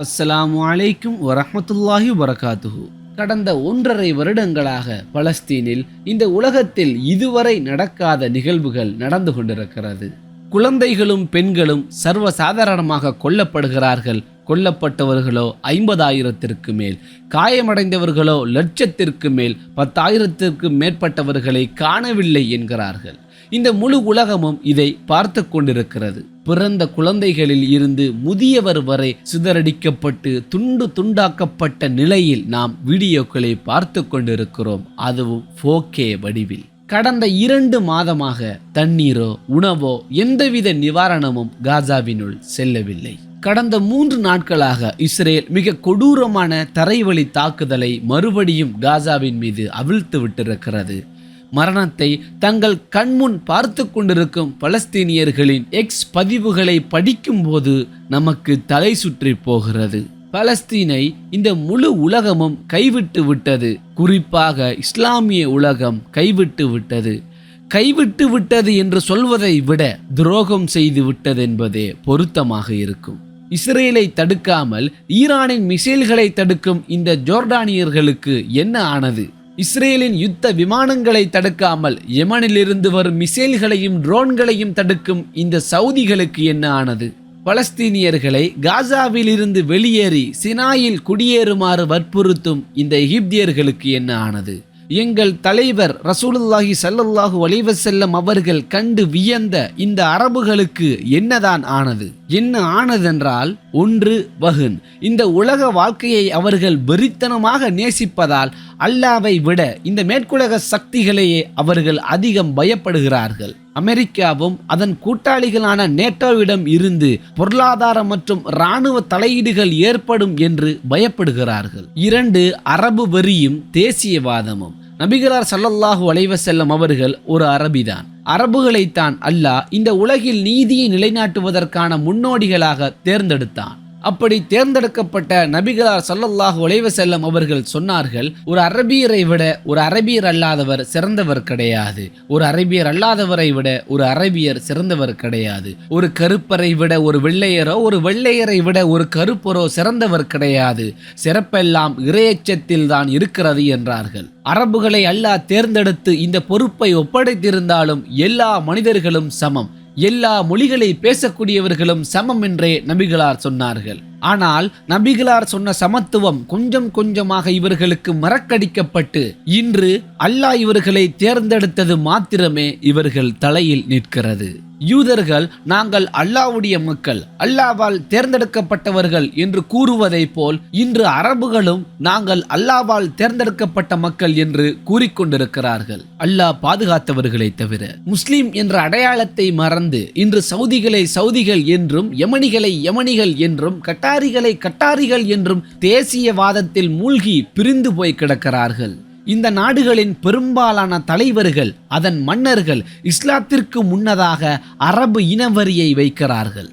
அஸ்ஸலாமு அலைக்கும் வரமத்துல்லாஹி வரகாத்துஹு கடந்த ஒன்றரை வருடங்களாக பலஸ்தீனில் இந்த உலகத்தில் இதுவரை நடக்காத நிகழ்வுகள் நடந்து கொண்டிருக்கிறது. குழந்தைகளும் பெண்களும் சர்வசாதாரணமாக கொல்லப்படுகிறார்கள். கொல்லப்பட்டவர்களோ ஐம்பதாயிரத்திற்கு மேல் காயமடைந்தவர்களோ லட்சத்திற்கு மேல் பத்தாயிரத்திற்கு மேற்பட்டவர்களை காணவில்லை என்கிறார்கள். இந்த முழு உலகமும் இதை பார்த்து கொண்டிருக்கிறது. பிறந்த குழந்தைகளில் இருந்து முதியவர் வரை சிதறடிக்கப்பட்டு துண்டு துண்டாக்கப்பட்ட நிலையில் நாம் வீடியோக்களை பார்த்து கொண்டிருக்கிறோம். அதுவும் ஃபோகே வடிவில். கடந்த இரண்டு மாதமாக தண்ணீரோ உணவோ எந்தவித நிவாரணமும் காசாவினுள் செல்லவில்லை. கடந்த மூன்று நாட்களாக இஸ்ரேல் மிக கொடூரமான தரைவழி தாக்குதலை மறுபடியும் காசாவின் மீது அவிழ்த்து விட்டிருக்கிறது. மரணத்தை தங்கள் கண்முன் பார்த்து கொண்டிருக்கும் பலஸ்தீனியர்களின் எக்ஸ் பதிவுகளை படிக்கும்போது நமக்கு தலை சுற்றி போகிறது. பலஸ்தீனை இந்த முழு உலகமும் கைவிட்டு விட்டது. குறிப்பாக இஸ்லாமிய உலகம் கைவிட்டு விட்டது. கைவிட்டு விட்டது என்று சொல்வதை விட துரோகம் செய்து விட்டது என்பதே பொருத்தமாக இருக்கும். இஸ்ரேலை தடுக்காமல் ஈரானின் மிசைல்களை தடுக்கும் இந்த ஜோர்டானியர்களுக்கு என்ன ஆனது? இஸ்ரேலின் யுத்த விமானங்களை தடுக்காமல் யமனிலிருந்து வரும் மிசைல்களையும் ட்ரோன்களையும் தடுக்கும் இந்த சவுதிகளுக்கு என்ன ஆனது? பலஸ்தீனியர்களை காசாவிலிருந்து வெளியேறி சினாயில் குடியேறுமாறு வற்புறுத்தும் இந்த எகிப்தியர்களுக்கு என்ன ஆனது? எங்கள் தலைவர் ரசூலுல்லாஹி சல்லல்லாஹு அலைஹி வஸல்லம் அவர்கள் கண்டு வியந்த இந்த அரபுகளுக்கு என்னதான் ஆனது? என்ன ஆனதென்றால் ஒன்று வகுன். இந்த உலக வாழ்க்கையை அவர்கள் வெறித்தனமாக நேசிப்பதால் அல்லாவை விட இந்த மேற்குலக சக்திகளையே அவர்கள் அதிகம் பயப்படுகிறார்கள். அமெரிக்காவும் அதன் கூட்டாளிகளான நேட்டோவிடம் இருந்து பொருளாதார மற்றும் இராணுவ தலையீடுகள் ஏற்படும் என்று பயப்படுகிறார்கள். இரண்டு அரபு வெறியும் தேசியவாதமும். நபிகளார் சல்லல்லாஹு அலைவசல்லம் அவர்கள் ஒரு அரபிதான். அரபுகளைத்தான் அல்லாஹ் இந்த உலகில் நீதியை நிலைநாட்டுவதற்கான முன்னோடிகளாக தேர்ந்தெடுத்தான். அப்படி தேர்ந்தெடுக்கப்பட்ட நபிகளார் சல்லல்லாஹ் உழைவ செல்லம் அவர்கள் சொன்னார்கள் ஒரு அரபியரை விட ஒரு அரபியர் அல்லாதவர் சிறந்தவர் கிடையாது. ஒரு அரபியர் அல்லாதவரை விட ஒரு அரபியர் சிறந்தவர் கிடையாது. ஒரு கருப்பரை விட ஒரு வெள்ளையரோ ஒரு வெள்ளையரை விட ஒரு கருப்பரோ சிறந்தவர் கிடையாது. சிறப்பெல்லாம் இறையச்சத்தில் தான் இருக்கிறது என்றார்கள். அரபுகளை அல்லாஹ் தேர்ந்தெடுத்து இந்த பொறுப்பை ஒப்படைத்திருந்தாலும் எல்லா மனிதர்களும் சமம். எல்லா மொழிகளை பேசக்கூடியவர்களும் சமம் என்றே நபிகளார் சொன்னார்கள். ஆனால் நபிகளார் சொன்ன சமத்துவம் கொஞ்சம் கொஞ்சமாக இவர்களுக்கு மறக்கடிக்கப்பட்டு இன்று அல்லாஹ் இவர்களை தேர்ந்தெடுத்தது மாத்திரமே இவர்கள் தலையில் நிற்கிறது. யூதர்கள் நாங்கள் அல்லாவுடைய மக்கள் அல்லாவால் தேர்ந்தெடுக்கப்பட்டவர்கள் என்று கூறுவதைப் போல் இன்று அரபுகளும் நாங்கள் அல்லாவால் தேர்ந்தெடுக்கப்பட்ட மக்கள் என்று கூறிக்கொண்டிருக்கிறார்கள். அல்லாஹ் பாதுகாத்தவர்களை தவிர முஸ்லிம் என்ற அடையாளத்தை மறந்து இன்று சவுதிகளை சவுதிகள் என்றும் யமனிகளை யமனிகள் என்றும் கட்டாரிகளை கட்டாரிகள் என்றும் தேசியவாதத்தில் மூழ்கி பிரிந்து போய் கிடக்கிறார்கள். இந்த நாடுகளின் பெரும்பாலான தலைவர்கள் அதன் மன்னர்கள் இஸ்லாத்திற்கு முன்னதாக அரபு இனவரியை வைக்கிறார்கள்.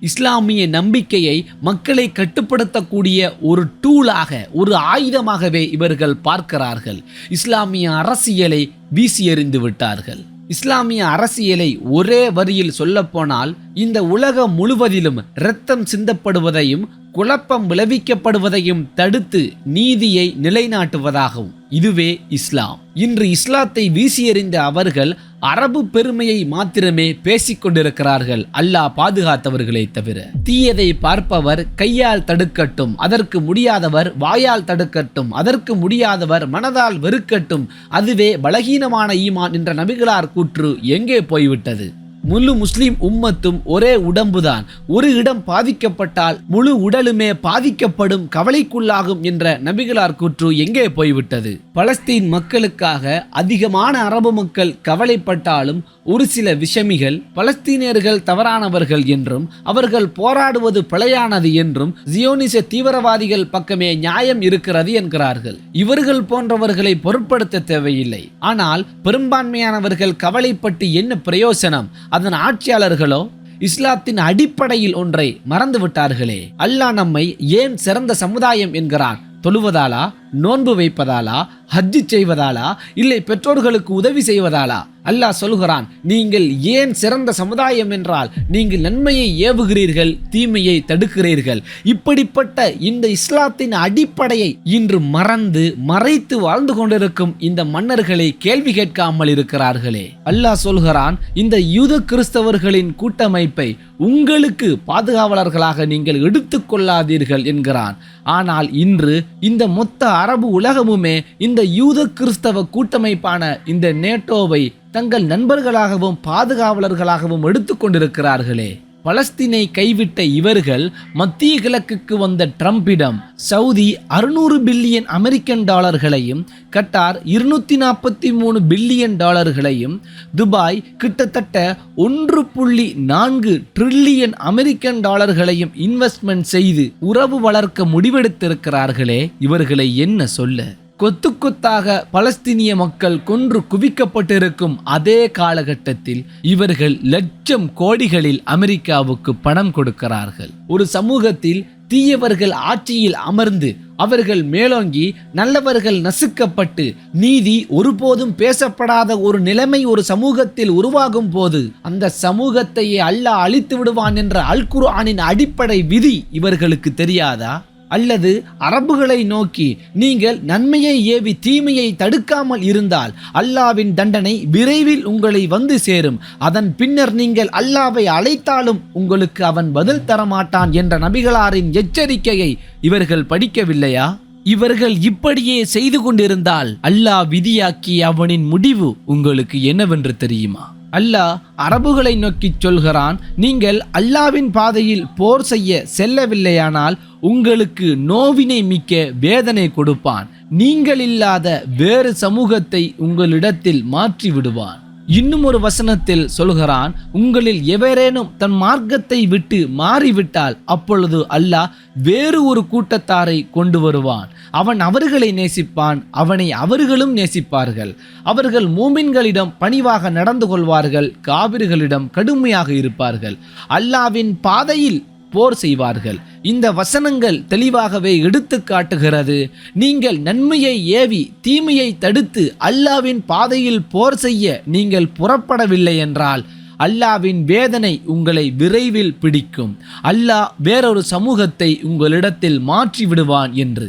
இஸ்லாமிய நம்பிக்கையை மக்களை கட்டுப்படுத்தக்கூடிய ஒரு டூலாக ஒரு ஆயுதமாகவே இவர்கள் பார்க்கிறார்கள். இஸ்லாமிய அரசியலை வீசி எறிந்து விட்டார்கள். இஸ்லாமிய அரசியலை ஒரே வரியில் சொல்லப்போனால் இந்த உலகம் முழுவதிலும் இரத்தம் சிந்தப்படுவதையும் குழப்பம் விளைவிக்கப்படுவதையும் தடுத்து நீதியை நிலைநாட்டுவதாகும். இதுவே இஸ்லாம். இன்று இஸ்லாத்தை வீசியறிந்த அவர்கள் அரபு பெருமையை மாத்திரமே பேசிக் கொண்டிருக்கிறார்கள். அல்லாஹ் பாதுகாத்தவர்களை தவிர. தீயதை பார்ப்பவர் கையால் தடுக்கட்டும் அதற்கு முடியாதவர் வாயால் தடுக்கட்டும் அதற்கு முடியாதவர் மனதால் வெறுக்கட்டும். அதுவே பலகீனமான ஈமான் என்ற நபிகளார் கூற்று எங்கே போய்விட்டது? முழு முஸ்லிம் உம்மத்தும் ஒரே உடம்புதான். ஒரு இடம் பாதிக்கப்பட்டால் முழு உடலுமே பாதிக்கப்படும் கவலைக்குள்ளாகும் என்ற நபிகளார் கூற்று எங்கே போய்விட்டது? பலஸ்தீன் மக்களுக்காக அதிகமான அரபு மக்கள் கவலைப்பட்டாலும் ஒரு சில விஷமிகள் பலஸ்தீனியர்கள் தவறானவர்கள் என்றும் அவர்கள் போராடுவது பிழையானது என்றும் ஜியோனிச தீவிரவாதிகள் பக்கமே நியாயம் இருக்கிறது என்கிறார்கள். இவர்கள் போன்றவர்களை பொருட்படுத்த தேவையில்லை. ஆனால் பெரும்பான்மையானவர்கள் கவலைப்பட்டு என்ன பிரயோசனம்? அதன் ஆட்சியாளர்களோ இஸ்லாத்தின் அடிப்படையில் ஒன்றை மறந்து விட்டார்களே அல்லாஹ் நம்மை ஏன் சிறந்த சமுதாயம் என்கிறான் தொழுவதாலா? நோன்பு வைப்பதாலா ஹஜ்ஜு செய்வதாலா இல்லை பெற்றோர்களுக்கு உதவி செய்வதாலா? அல்லாஹ் சொல்கிறான் நீங்கள் ஏன் சிறந்த சமுதாயம் என்றால் நீங்கள் நன்மையை ஏவுகிறீர்கள் தீமையை தடுக்கிறீர்கள். இப்படிப்பட்ட இந்த இஸ்லாத்தின் அடிப்படையை இன்று மறந்து மறைத்து வாழ்ந்து கொண்டிருக்கும் இந்த மன்னர்களை கேள்வி கேட்காமல் இருக்கிறார்களே. அல்லாஹ் சொல்கிறான் இந்த யூத கிறிஸ்தவர்களின் கூட்டமைப்பை உங்களுக்கு பாதுகாவலர்களாக நீங்கள் எடுத்துக்கொள்ளாதீர்கள் என்கிறான். ஆனால் இன்று இந்த மொத்த அரபு உலகமுமே இந்த யூத கிறிஸ்தவ கூட்டமைப்பான இந்த நேட்டோவை தங்கள் நண்பர்களாகவும் பாதுகாவலர்களாகவும் எடுத்துக்கொண்டிருக்கிறார்களே பலஸ்தீனை கைவிட்ட இவர்கள் மத்திய கிழக்குக்கு வந்த ட்ரம்பிடம் சவுதி அறுநூறு பில்லியன் அமெரிக்கன் டாலர்களையும் கட்டார் இருநூத்தி நாற்பத்தி மூணு பில்லியன் டாலர்களையும் துபாய் கிட்டத்தட்ட ஒன்று புள்ளி நான்கு ட்ரில்லியன் அமெரிக்கன் டாலர்களையும் இன்வெஸ்ட்மெண்ட் செய்து உறவு வளர்க்க முடிவெடுத்திருக்கிறார்களே இவர்களை என்ன சொல்ல? கொத்து கொத்தாக பலஸ்தீனிய மக்கள் கொன்று குவிக்கப்பட்டிருக்கும் அதே காலகட்டத்தில் இவர்கள் லட்சம் கோடிகளில் அமெரிக்காவுக்கு பணம் கொடுக்கிறார்கள். ஒரு சமூகத்தில் தீயவர்கள் ஆட்சியில் அமர்ந்து அவர்கள் மேலோங்கி நல்லவர்கள் நசுக்கப்பட்டு நீதி ஒருபோதும் பேசப்படாத ஒரு நிலைமை ஒரு சமூகத்தில் உருவாகும் போது அந்த சமூகத்தையே அல்லாஹ் அழித்து விடுவான் என்ற அல் குர்ஆனின் அடிப்படை விதி இவர்களுக்கு தெரியாதா? அல்லது அரபுகளை நோக்கி நீங்கள் நன்மையை ஏவி தீமையை தடுக்காமல் இருந்தால் அல்லாவின் தண்டனை விரைவில் உங்களை வந்து சேரும். அதன் பின்னர் நீங்கள் அல்லாவை அழைத்தாலும் உங்களுக்கு அவன் பதில் தரமாட்டான் என்ற நபிகளாரின் எச்சரிக்கையை இவர்கள் படிக்கவில்லையா? இவர்கள் இப்படியே செய்து கொண்டிருந்தால் அல்லாஹ் விதியாக்கிய அவனின் முடிவு உங்களுக்கு என்னவென்று தெரியுமா? அல்லாஹ் அரபுகளை நோக்கிச் சொல்கிறான் நீங்கள் அல்லாவின் பாதையில் போர் செய்ய செல்லவில்லையானால் உங்களுக்கு நோவினை மிக்க வேதனை கொடுப்பான். நீங்கள் இல்லாத வேறு சமூகத்தை உங்களிடத்தில் மாற்றி விடுவான். இன்னும் ஒரு வசனத்தில் சொல்கிறான் உங்களில் எவரேனும் தன் மார்க்கத்தை விட்டு மாறிவிட்டால் அப்பொழுது அல்லாஹ் வேறு ஒரு கூட்டத்தாரை கொண்டு வருவான். அவன் அவர்களை நேசிப்பான் அவனை அவர்களும் நேசிப்பார்கள். அவர்கள் மூமின்களிடம் பணிவாக நடந்து கொள்வார்கள் காவிர்களிடம் கடுமையாக இருப்பார்கள். அல்லாவின் பாதையில் போர் செய்வார்கள். இந்த வசனங்கள் தெளிவாகவே எடுத்து காட்டுகிறது. நீங்கள் நன்மையை ஏவி தீமையை தடுத்து அல்லாவின் பாதையில் போர் செய்ய நீங்கள் புறப்படவில்லை என்றால் அல்லாவின் வேதனை உங்களை விரைவில் பிடிக்கும். அல்லாஹ் வேறொரு சமூகத்தை உங்களிடத்தில் மாற்றி விடுவான் என்று.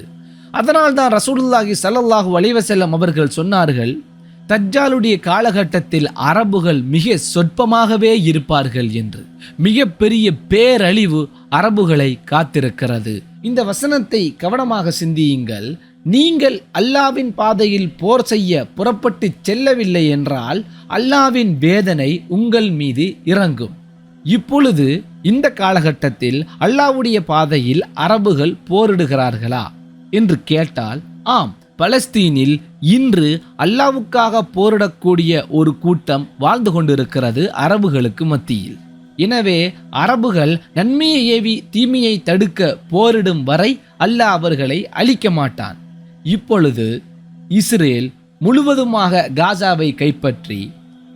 அதனால்தான் ரசூலுல்லாஹி சல்லல்லாஹு அலைஹி அவர்கள் சொன்னார்கள் தஜ்ஜாலுடைய காலகட்டத்தில் அரபுகள் மிக சொற்பமாகவே இருப்பார்கள் என்று. மிக பெரிய பேரழிவு அரபுகளை காத்திருக்கிறது. இந்த வசனத்தை கவனமாக சிந்தியுங்கள். நீங்கள் அல்லாவின் பாதையில் போர் செய்ய புறப்பட்டு செல்லவில்லை என்றால் அல்லாவின் வேதனை உங்கள் மீது இறங்கும். இப்பொழுது இந்த காலகட்டத்தில் அல்லாவுடைய பாதையில் அரபுகள் போரிடுகிறார்களா? என்று கேட்டால் ஆம். பலஸ்தீனில் இன்று அல்லாவுக்காக போரிடக்கூடிய ஒரு கூட்டம் வாழ்ந்து கொண்டிருக்கிறது அரபுகளுக்கு மத்தியில். எனவே அரபுகள் நன்மையை ஏவி தீமையை தடுக்க போரிடும் வரை அல்லாஹ் அவர்களை அழிக்க மாட்டான். இப்பொழுது இஸ்ரேல் முழுவதுமாக காசாவை கைப்பற்றி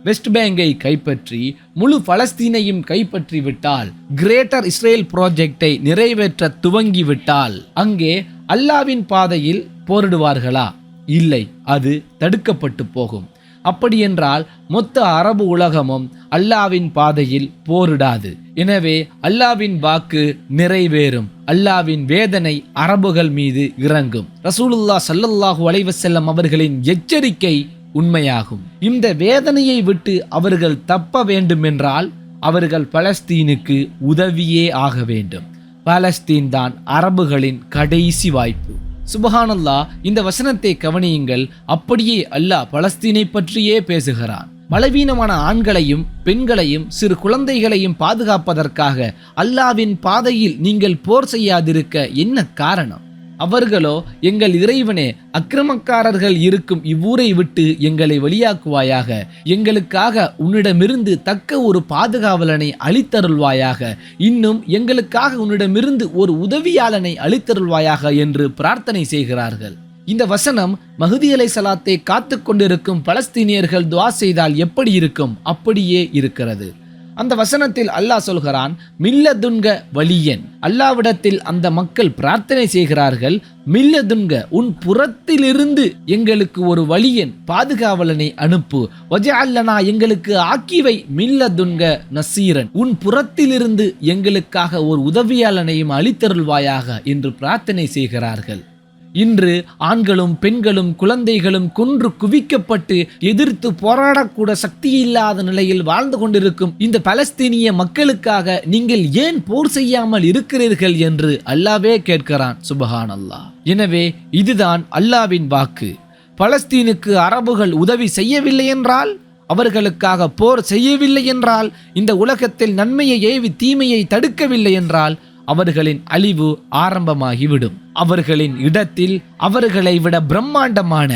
வெஸ்ட் பேங்கை கைப்பற்றி முழு பலஸ்தீனையும் கைப்பற்றிவிட்டால் கிரேட்டர் இஸ்ரேல் ப்ராஜெக்டை நிறைவேற்ற துவங்கிவிட்டால் அங்கே அல்லாவின் பாதையில் போரிடுவார்களா? இல்லை அது தடுக்கப்பட்டு போகும். அப்படியென்றால் மொத்த அரபு உலகமும் அல்லாவின் பாதையில் போரிடாது. எனவே அல்லாவின் வாக்கு நிறைவேறும். அல்லாவின் வேதனை அரபுகள் மீது இறங்கும். ரசூலுல்லா சல்லல்லாஹு அலைவசல்லம் அவர்களின் எச்சரிக்கை உண்மையாகும். இந்த வேதனையை விட்டு அவர்கள் தப்ப வேண்டுமென்றால் அவர்கள் பலஸ்தீனுக்கு உதவியே ஆக வேண்டும். பாலஸ்தீன் தான் அரபுகளின் கடைசி வாய்ப்பு. சுபஹானல்லா இந்த வசனத்தை கவனியுங்கள். அப்படியே அல்லாஹ் பலஸ்தீனை பற்றியே பேசுகிறான். பலவீனமான ஆண்களையும் பெண்களையும் சிறு குழந்தைகளையும் பாதுகாப்பதற்காக அல்லாவின் பாதையில் நீங்கள் போர் செய்யாதிருக்க என்ன காரணம்? அவர்களோ எங்கள் இறைவனே அக்கிரமக்காரர்கள் இருக்கும் இவ்வூரை விட்டு எங்களை வெளியாக்குவாயாக. எங்களுக்காக உன்னிடமிருந்து தக்க ஒரு பாதுகாவலனை அளித்தருள்வாயாக. இன்னும் எங்களுக்காக உன்னிடமிருந்து ஒரு உதவியாளனை அளித்தருள்வாயாக என்று பிரார்த்தனை செய்கிறார்கள். இந்த வசனம் மகுதியலை அலை சலாத்தை காத்து கொண்டிருக்கும் பலஸ்தீனியர்கள் துவா செய்தால் எப்படி இருக்கும்? அப்படியே இருக்கிறது. அந்த வசனத்தில் அல்லாஹ் சொல்கிறான் மில்லதுன்க வலியன். அல்லாவிடத்தில் அந்த மக்கள் பிரார்த்தனை செய்கிறார்கள் மில்லதுன்க உன் புறத்திலிருந்து எங்களுக்கு ஒரு வலியன் பாதுகாவலனை அனுப்பு. வஜ அல்லனா எங்களுக்கு ஆக்கிவை. மில்லதுன்க நசீரன் உன் புறத்திலிருந்து எங்களுக்காக ஒரு உதவியாளனையும் அளித்தருள்வாயாக என்று பிரார்த்தனை செய்கிறார்கள். இன்று ஆண்களும் பெண்களும் குழந்தைகளும் கொன்று குவிக்கப்பட்டு எதிர்த்து போராடக்கூட சக்தி இல்லாத நிலையில் வாழ்ந்து கொண்டிருக்கும் இந்த பலஸ்தீனிய மக்களுக்காக நீங்கள் ஏன் போர் செய்யாமல் இருக்கிறீர்கள் என்று அல்லாவே கேட்கிறான். சுபஹான் அல்லா எனவே இதுதான் அல்லாவின் வாக்கு. பலஸ்தீனுக்கு அரபுகள் உதவி செய்யவில்லை என்றால் அவர்களுக்காக போர் செய்யவில்லை என்றால் இந்த உலகத்தில் நன்மையை ஏவி தீமையை தடுக்கவில்லை என்றால் அவர்களின் அழிவு ஆரம்பமாகிவிடும். அவர்களின் இடத்தில் அவர்களை விட பிரம்மாண்டமான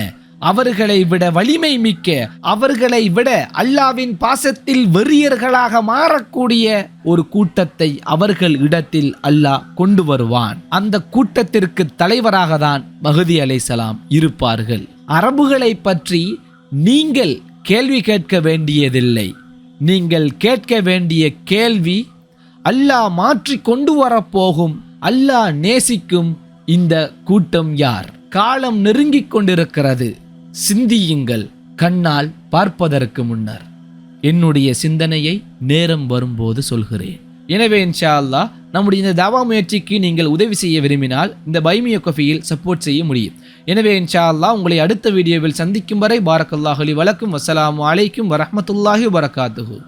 அவர்களை விட வலிமை மிக்க அவர்களை விட அல்லாவின் பாசத்தில் வெறியர்களாக மாறக்கூடிய ஒரு கூட்டத்தை அவர்கள் இடத்தில் அல்லாஹ் கொண்டு வருவான். அந்த கூட்டத்திற்கு தலைவராக தான் மகதி அலைசலாம் இருப்பார்கள். அரபுகளை பற்றி நீங்கள் கேள்வி கேட்க வேண்டியதில்லை. நீங்கள் கேட்க வேண்டிய கேள்வி அல்லாஹ் மாற்றி கொண்டு வரப்போகும். அல்லாஹ் நேசிக்கும் இந்த கூட்டம் யார்? காலம் நெருங்கிக் கொண்டிருக்கிறது. சிந்தியுங்கள் கண்ணால் பார்ப்பதற்கு முன்னர். என்னுடைய சிந்தனையை நேரம் வரும்போது சொல்கிறேன். எனவே இன்ஷா அல்லாஹ் நம்முடைய இந்த தாவா முயற்சிக்கு நீங்கள் உதவி செய்ய விரும்பினால் இந்த பைமிய கொஃபியில் சப்போர்ட் செய்ய முடியும். எனவே இன்ஷா அல்லாஹ் உங்களை அடுத்த வீடியோவில் சந்திக்கும் வரை பாரக்கல்லாஹலி வழக்கும் வசலாம் அலைக்கும் வரமத்துல்லாஹி வரகாத்துகு